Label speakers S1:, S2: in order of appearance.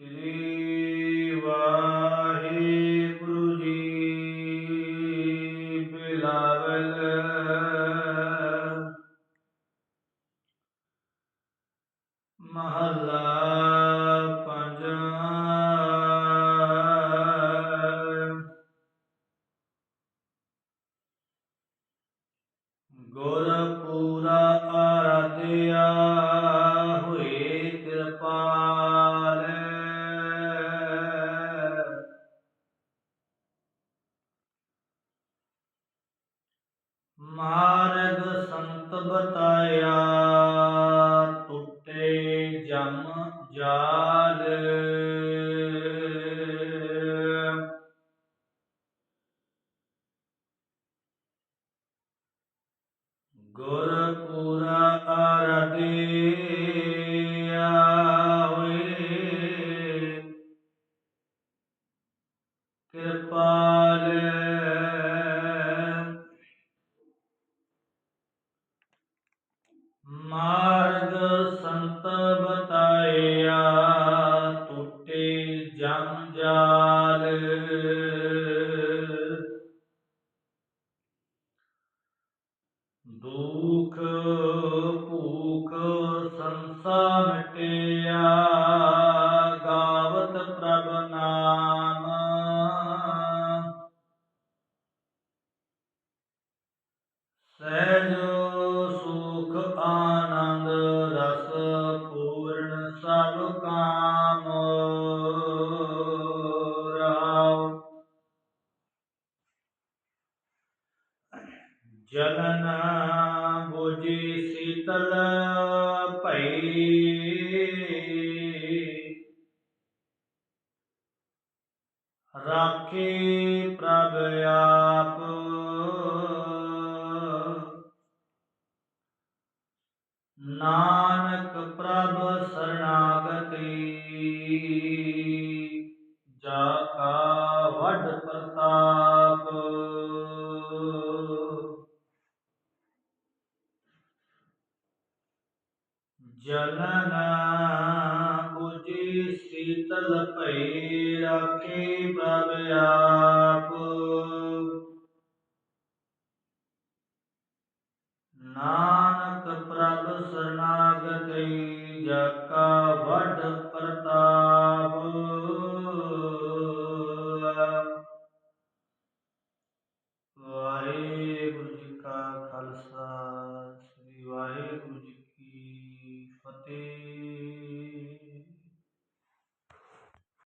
S1: ਸ੍ਰੀ ਵਾਹਿਗੁਰੂ ਜੀ ਬਿਲਾਵਲ। ਮਹੱਲਾ ਪੰਜਵਾਂ। ਗੁਰ ਪੂਰਾ ਮਾਰਗ ਸੰਤ ਬਤਾਇਆ ਟੁੱਟੇ ਜਮ ਜਾਲ ਗੁਰ ਪੂਰਾ ਆਰਾਧਿਆ ਹੋਏ ਕਿਰਪਾਲ ਮਾਰਗ ਸੰਤ ਬਤਾਇਆ ਟੁੱਟੇ ਜਮ ਜਾਲ। ਦੁਖ ਭੂਖ ਸੰਸਾ ਮਿਟਿਆ ਗਾਵਤ ਪ੍ਰਭ ਨਾਮ। ਸਹਿਜ ਜਲਨ ਬੁਝੀ ਸੀਤਲ ਭਈ। ਰਾਖੇ ਪ੍ਰਭ ਆਪ। ਨਾਨਕ ਪ੍ਰਭ ਸਰਣਾਗਤੀ ਜਨਨਾ ਉਜੀ ਸੀਤਲ ਭਈ ਰਾਖੇ ਬਬ ਆਪ। ਨਾਨਕ ਪ੍ਰਭ ਸਰਨਾਗਤਿ ਜਾ